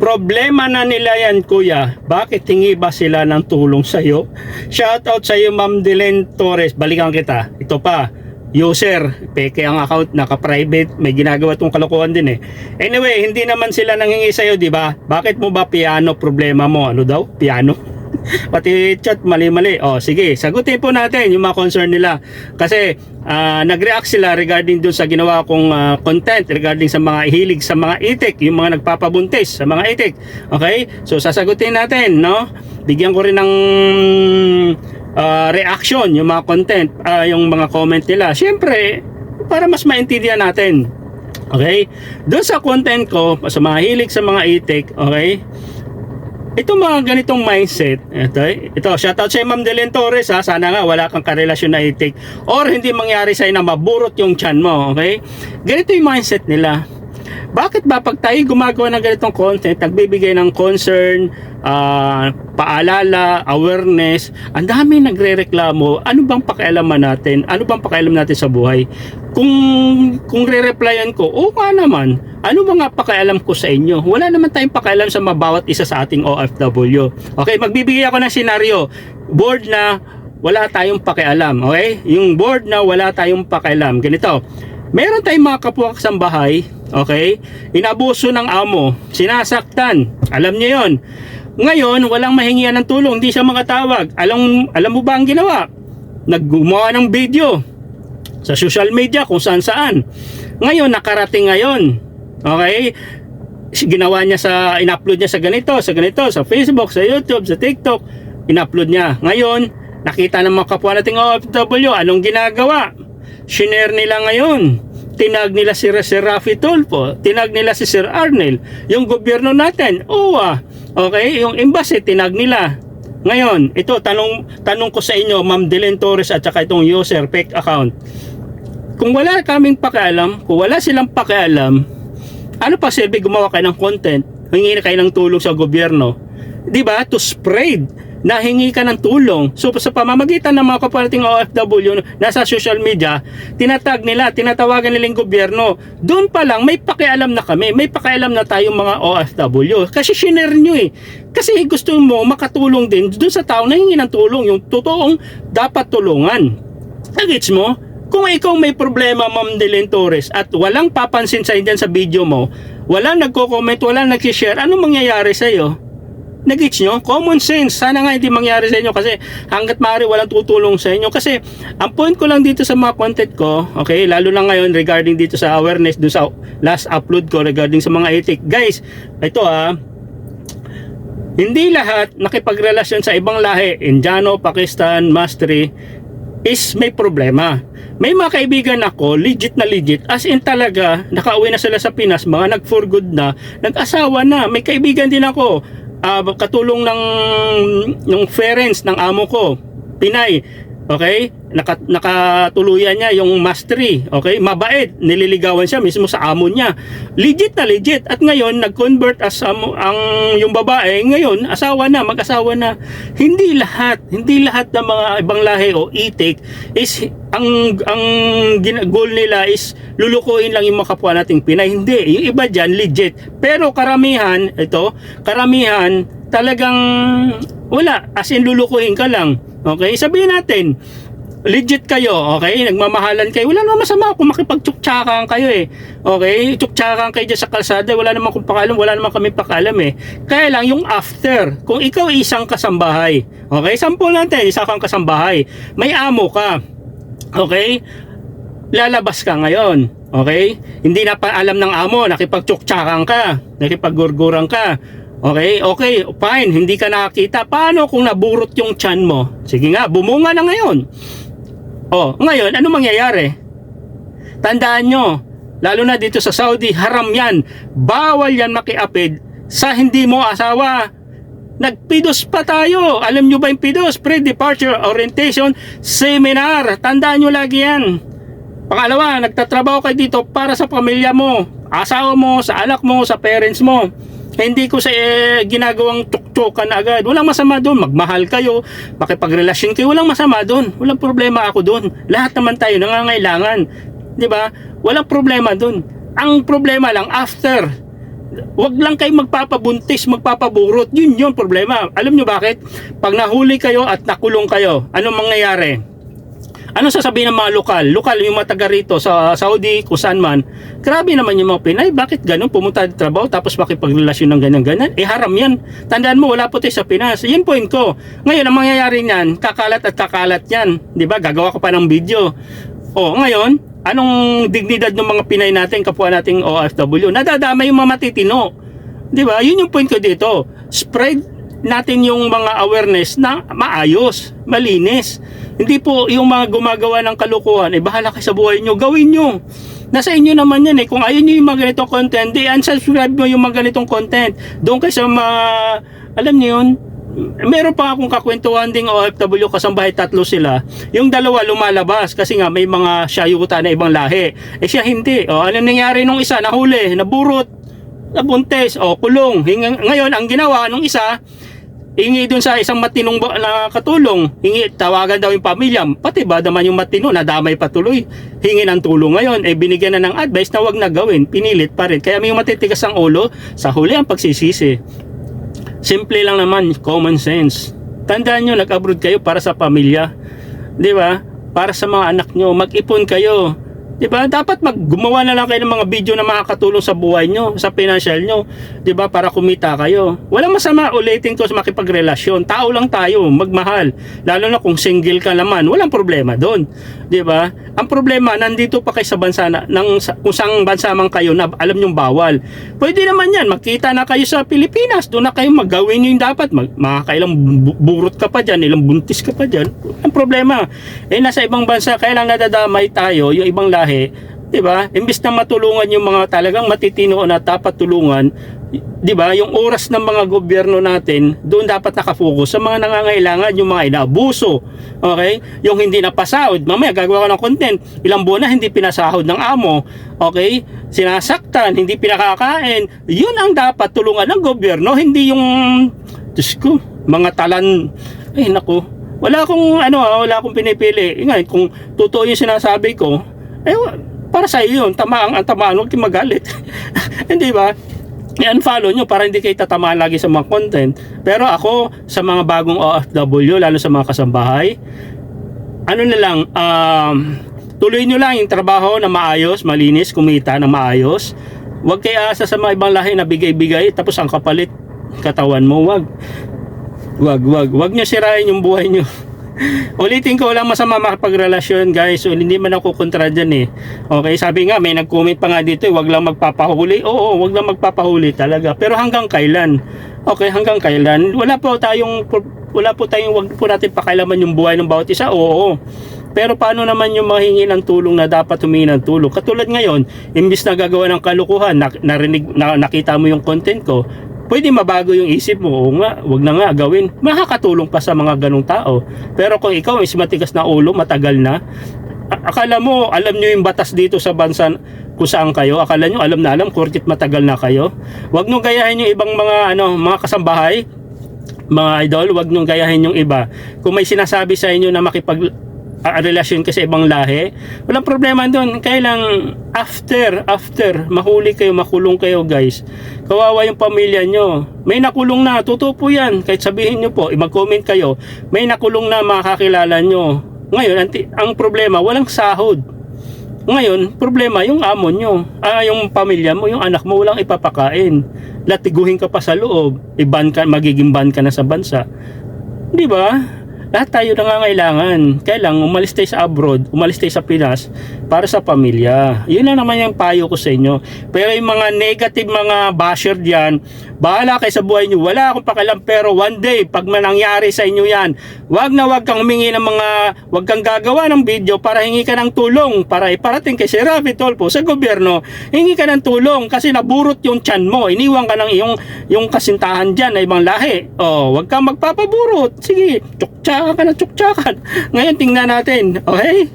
Problema na nila yan, kuya. Bakit hingi ba sila ng tulong sa'yo? Shoutout sa'yo, Ma'am Dylan Torres. Balikan kita. Ito pa, user, peke ang account, naka-private, may ginagawa tong kalokohan din eh. Anyway, hindi naman sila nanghingi sa'yo, di ba? Bakit mo ba piano problema mo? Ano daw? Piano? Pati chat mali-mali. Oh, sige, sagutin po natin yung mga concern nila. Kasi ah, nag-react sila regarding dun sa ginawa kong ah, content regarding sa mga hilig sa mga itik, yung mga nagpapabuntis sa mga itik. Okay? So sasagutin natin, no? Bigyan ko rin ng ah, reaction yung mga content, ah, yung mga comment nila. Siyempre, para mas maintindihan natin. Okay? Doon sa content ko, sa mga hilig sa mga itik, okay? Ito mga ganitong mindset, ito, ito shoutout sa Ma'am Delen Torres ha, sana nga wala kang karelasyon na itik or hindi mangyari sa'yo na maburot yung chan mo, okay? Ganito yung mindset nila. Bakit ba pag tayo gumagawa ng ganitong content, nagbibigay ng concern, ah, paalala, awareness, ang dami nagre-reklamo, ano bang pakialaman natin? Ano bang pakialam natin sa buhay? Kung kung re-replyan ko, oo nga naman. Ano nga pakialam ko sa inyo? Wala naman tayong pakialam sa mabawat isa sa ating OFW. Okay, magbibigay ako ng senaryo. Board na wala tayong pakialam, okay? Yung board na wala tayong pakialam. Ganito. Meron tayong mga kapwa kasambahay, okay? Inabuso ng amo, sinasaktan. Alam niyo 'yon. Ngayon, walang mahingian ng tulong, hindi siya makatawag. Alam alam mo ba ang ginawa? Naggumawa ng video sa social media kung saan saan. Ngayon, nakarating ngayon. Okay? Ginawa niya sa, in-upload niya sa ganito, sa ganito, sa Facebook, sa YouTube, sa TikTok. In-upload niya. Ngayon, nakita ng mga kapwa nating OFW, anong ginagawa? Shinare nila ngayon. Tinag nila si Sir Rafi Tulfo, tinag nila si Sir Arnel, yung gobyerno natin, OWA, okay, yung embassy, tinag nila. Ngayon, ito, tanong, tanong ko sa inyo, Ma'am Delen Torres at saka itong user, fake account. Kung wala kaming pakialam, kung wala silang pakialam, ano pa silbi gumawa kayo ng content, hingi na kayo ng tulong sa gobyerno, di ba, to spread na hingi ka ng tulong. So sa pamamagitan ng mga kaparating OFW nasa social media, tinatag nila, tinatawagan nila yung gobyerno. Doon pa lang, may pakialam na kami, may pakialam na tayong mga OFW. Kasi shinare nyo eh. Kasi gusto mo makatulong din doon sa tao na ng tulong, yung totoong dapat tulungan. Nagets mo? Kung ikaw may problema, Ma'am Delen Torres, at walang papansin sa dyan sa video mo, walang nagko-comment, walang nag-share, ano mangyayari sa'yo? Nagits nyo? Common sense. Sana nga hindi mangyari sa inyo kasi hanggat maaari walang tutulong sa inyo. Kasi ang point ko lang dito sa mga content ko, okay, lalo na ngayon regarding dito sa awareness, do sa last upload ko regarding sa mga ethic. Guys, ito ah, hindi lahat nakipagrelasyon sa ibang lahi, Indiano, Pakistan, Mastri, is may problema. May mga kaibigan ako, legit na legit, as in talaga, nakauwi na sila sa Pinas, mga nag for good na, nag-asawa na. May kaibigan din ako, ah, katulong ng, ng parents ng amo ko, Pinay, okay? Naka, nakatuluyan niya yung mastery, okay? Mabait, nililigawan siya mismo sa amo niya. Legit na legit. At ngayon, nag-convert as amo, ang yung babae, ngayon, asawa na, mag-asawa na. Hindi lahat, hindi lahat ng mga ibang lahi o itik is ang ang goal nila is lulukuin lang yung mga kapwa nating Pinay. Hindi, yung iba diyan legit. Pero karamihan, ito, karamihan talagang wala, as in lulukuhin ka lang. Okay? Sabihin natin, legit kayo, okay? Nagmamahalan kayo. Wala namang masama kung makipagtsuktsakan kayo eh. Okay? Tsuktsakan kayo dyan sa kalsada. Wala namang kung pakalam. Wala namang kami pakalam eh. Kaya lang yung after. Kung ikaw isang kasambahay. Okay? Sample natin. Isa kang kasambahay. May amo ka. Okay? Lalabas ka ngayon. Okay? Hindi na pa alam ng amo. Nakipagtsuktsakan ka. Nakipagurguran ka. Okay, okay, fine, hindi ka nakakita. Paano kung naburot yung chan mo? Sige nga, bumunga na ngayon. Oh, ngayon, ano mangyayari? Tandaan nyo, lalo na dito sa Saudi, haram yan. Bawal yan makiapid sa hindi mo asawa. Nagpidos pa tayo. Alam nyo ba yung pidos? Pre-departure orientation seminar. Tandaan nyo lagi yan. Pangalawa, nagtatrabaho kayo dito para sa pamilya mo, asawa mo, sa anak mo, sa parents mo. Hindi ko sa eh, ginagawang tuktukan agad. Walang masama doon. Magmahal kayo, makipagrelasyon kayo. Walang masama doon. Walang problema ako doon. Lahat naman tayo nangangailangan. Di ba? Walang problema doon. Ang problema lang after Huwag lang kayo magpapabuntis, magpapaburot. Yun yung problema. Alam nyo bakit? Pag nahuli kayo at nakulong kayo, anong mangyayari? Ano sasabihin ng mga lokal? Lokal, yung mga taga rito sa Saudi, kung saan man. Grabe naman yung mga Pinay. Bakit ganun? Pumunta ng trabaho tapos makipagrelasyon ng ganyan-ganyan. Eh haram yan. Tandaan mo, wala po tayo sa Pinas. Yan point ko. Ngayon, ang mangyayari niyan, kakalat at kakalat yan. Ba? Gagawa ko pa ng video. O, ngayon, anong dignidad ng mga Pinay natin, kapwa nating OFW? Nadadama yung mga matitino. Ba? Yun yung point ko dito. Spread natin yung mga awareness na maayos, malinis. Hindi po yung mga gumagawa ng kalukuhan, eh bahala kayo sa buhay nyo, gawin nyo. Nasa inyo naman yan eh. Kung ayaw nyo yung mga ganitong content, di unsubscribe mo yung mga ganitong content. Doon kayo sa mga, alam niyo yun, meron pa akong kakwentuhan ding OFW kasambahay tatlo sila. Yung dalawa lumalabas kasi nga may mga syayuta na ibang lahi. Eh siya hindi. O ano nangyari nung isa? Nahuli, naburot, nabuntes, o kulong. Ngayon, ang ginawa nung isa, hingi dun sa isang matinong na katulong, hingi, tawagan daw yung pamilya, pati ba naman yung matino, nadamay patuloy, hingi ng tulong ngayon, eh binigyan na ng advice na wag na gawin, pinilit pa rin. Kaya may matitigas ang ulo, sa huli ang pagsisisi. Simple lang naman, common sense. Tandaan nyo, nag-abroad kayo para sa pamilya. Di ba? Para sa mga anak nyo, mag-ipon kayo. Di ba? Dapat maggumawa na lang kayo ng mga video na makakatulong sa buhay nyo, sa financial nyo. Di ba? Para kumita kayo. Walang masama ulitin ko sa makipagrelasyon. Tao lang tayo, magmahal. Lalo na kung single ka naman, walang problema doon. Di ba? Ang problema, nandito pa kayo sa bansa na, ng, kung saan bansa man kayo na alam nyong bawal. Pwede naman yan, magkita na kayo sa Pilipinas. Doon na kayo maggawin nyo yung dapat. Mag, makakailang bu- burot ka pa dyan, ilang buntis ka pa dyan. Ang problema, eh nasa ibang bansa, kaya lang nadadamay tayo, yung ibang lahi, di ba? Imbis na matulungan yung mga talagang matitino na dapat tulungan, di ba? Yung oras ng mga gobyerno natin, doon dapat nakafocus sa mga nangangailangan, yung mga inaabuso. Okay? Yung hindi napasahod, mamaya gagawa ko ng content. Ilang buwan na hindi pinasahod ng amo. Okay? Sinasaktan, hindi pinakakain. Yun ang dapat tulungan ng gobyerno, hindi yung Diyos ko, mga talan. Ay, naku. Wala akong ano, ah, wala akong pinipili. Nga, kung totoo yung sinasabi ko, eh, para sa iyo yun, tamaang ang tamaan, huwag kayong magalit. hindi ba? I-unfollow nyo para hindi kayo tatamaan lagi sa mga content. Pero ako, sa mga bagong OFW, lalo sa mga kasambahay, ano na lang, um, tuloy nyo lang yung trabaho na maayos, malinis, kumita na maayos. Huwag kayo asa sa mga ibang lahi na bigay-bigay, tapos ang kapalit, katawan mo, wag. Wag, wag. Wag nyo sirain yung buhay nyo. Ulitin ko, walang masama makapagrelasyon guys. So, hindi man ako kontra dyan eh. Okay, sabi nga, may nag-comment pa nga dito, eh, wag lang magpapahuli. Oo, wag lang magpapahuli talaga. Pero hanggang kailan? Okay, hanggang kailan? Wala po tayong, wala po tayong, wag po natin pakailaman yung buhay ng bawat isa. Oo, pero paano naman yung mahingi ng tulong na dapat humingi ng tulong? Katulad ngayon, imbis na gagawa ng kalukuhan, na, narinig, na, nakita mo yung content ko, pwede mabago yung isip mo. Oo nga, wag na nga gawin. Makakatulong pa sa mga ganong tao. Pero kung ikaw is matigas na ulo, matagal na, akala mo, alam nyo yung batas dito sa bansa kung saan kayo. Akala nyo, alam na alam, kurkit matagal na kayo. Wag nyo gayahin yung ibang mga, ano, mga kasambahay, mga idol, wag nyo gayahin yung iba. Kung may sinasabi sa inyo na makipag a- relasyon ka sa ibang lahi, walang problema doon. Kaya lang, after, after, mahuli kayo, makulong kayo guys. Kawawa yung pamilya nyo. May nakulong na, totoo po yan. Kahit sabihin nyo po, eh, mag-comment kayo, may nakulong na makakilala nyo. Ngayon, ang, ang problema, walang sahod. Ngayon, problema yung amo nyo, ah, yung pamilya mo, yung anak mo, walang ipapakain. Latiguhin ka pa sa loob, iban ka, magiging ban ka na sa bansa. Di ba? Lahat tayo nangangailangan. Kailang umalis tayo sa abroad, umalis tayo sa Pinas para sa pamilya. Yun lang naman yung payo ko sa inyo. Pero yung mga negative mga basher diyan, bahala kayo sa buhay nyo. Wala akong pakialam pero one day, pag manangyari sa inyo yan, wag na wag kang humingi ng mga, wag kang gagawa ng video para hingi ka ng tulong para iparating kay Sir Rafi Tolpo sa gobyerno. Hingi ka ng tulong kasi naburot yung tiyan mo. Iniwan ka ng iyong yung kasintahan dyan na ibang lahi. Oh, wag kang magpapaburot. Sige, tsuktsakan ka na tsuktsakan. Ngayon tingnan natin. Okay?